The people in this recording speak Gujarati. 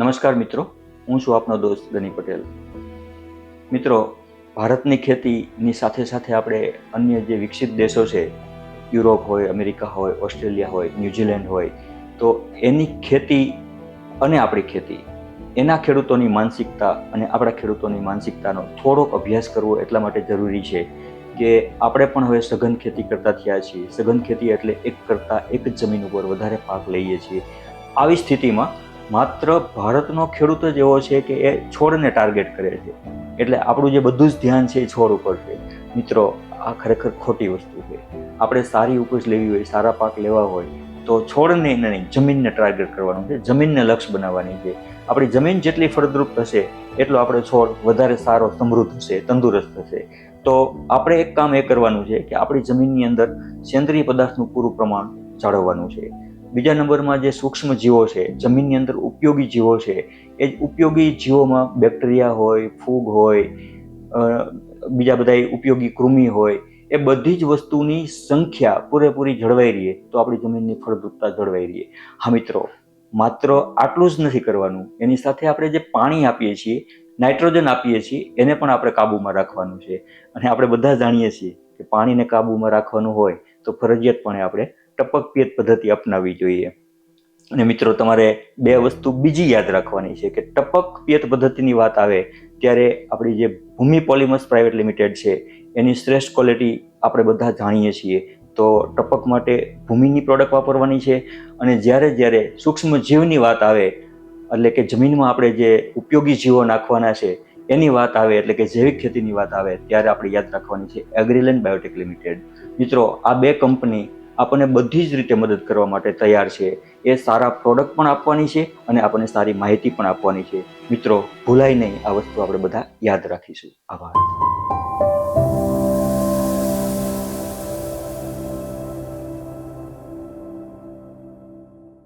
નમસ્કાર મિત્રો, હું છું આપનો દોસ્ત ગની પટેલ. મિત્રો, ભારતની ખેતીની સાથે સાથે આપણે અન્ય જે વિકસિત દેશો છે, યુરોપ હોય, અમેરિકા હોય, ઓસ્ટ્રેલિયા હોય, ન્યૂઝીલેન્ડ હોય, તો એની ખેતી અને આપણી ખેતી, એના ખેડૂતોની માનસિકતા અને આપણા ખેડૂતોની માનસિકતાનો થોડોક અભ્યાસ કરવો એટલા માટે જરૂરી છે કે આપણે પણ હવે સઘન ખેતી કરતા થયા છીએ. સઘન ખેતી એટલે એક કરતાં એક જ જમીન ઉપર વધારે પાક લઈએ છીએ. આવી સ્થિતિમાં માત્ર ભારતનો ખેડૂત જ એવો છે કે એ છોડને ટાર્ગેટ કરે છે. એટલે આપણું જે બધું જ ધ્યાન છે એ છોડ ઉપર છે. મિત્રો, આ ખરેખર ખોટી વસ્તુ છે. આપણે સારી ઉપજ લેવી હોય, સારા પાક લેવા હોય, તો છોડને નહીં, જમીનને ટાર્ગેટ કરવાનું છે. જમીનને લક્ષ્ય બનાવવાની છે. આપણી જમીન જેટલી ફળદ્રુપ થશે, એટલો આપણો છોડ વધારે સારો, સમૃદ્ધ થશે, તંદુરસ્ત થશે. તો આપણે એક કામ એ કરવાનું છે કે આપણી જમીનની અંદર સેન્દ્રિય પદાર્થનું પૂરું પ્રમાણ જાળવવાનું છે. બીજા નંબરમાં જે સૂક્ષ્મ જીવો છે, જમીનની અંદર ઉપયોગી જીવો છે, એ જ ઉપયોગી જીવોમાં બેક્ટેરિયા હોય, ફૂગ હોય બીજા બધા ઉપયોગી કૃમિ હોય, એ બધી જ વસ્તુની સંખ્યા પૂરેપૂરી જળવાઈ રહીએ તો આપણી જમીનની ફળદ્રુપતા જળવાઈ રહીએ. હા મિત્રો, માત્ર આટલું જ નથી કરવાનું. એની સાથે આપણે જે પાણી આપીએ છીએ, નાઇટ્રોજન આપીએ છીએ, એને પણ આપણે કાબૂમાં રાખવાનું છે. અને આપણે બધા જાણીએ છીએ કે પાણીને કાબૂમાં રાખવાનું હોય તો ફરજિયાતપણે આપણે ટપક પિયત પદ્ધતિ અપનાવવી જોઈએ. અને મિત્રો તમારે બે વસ્તુ બીજી યાદ રાખવાની છે કે ટપક પિયત પદ્ધતિની વાત આવે ત્યારે આપણી જે ભૂમિ પોલિમર્સ પ્રાઇવેટ લિમિટેડ છે એની શ્રેષ્ઠ ક્વોલિટી આપણે બધા જાણીએ છીએ. તો ટપક માટે ભૂમિની પ્રોડક્ટ વાપરવાની છે અને જ્યારે જ્યારે સૂક્ષ્મ જીવની વાત આવે એટલે કે જમીનમાં આપણે જે ઉપયોગી જીવો નાખવાના છે એની વાત આવે એટલે કે જૈવિક ખેતીની વાત આવે ત્યારે આપણે યાદ રાખવાની છે એગ્રીલેન્ડ બાયોટેક લિમિટેડ. મિત્રો આ બે કંપની આપણને બધી જ રીતે મદદ કરવા માટે તૈયાર છે. એ સારા પ્રોડક્ટ પણ આપવાની છે અને આપણને સારી માહિતી પણ આપવાની છે. મિત્રો, ભૂલાય નહીં આ વસ્તુ આપણે બધા યાદ રાખીશું. આભાર.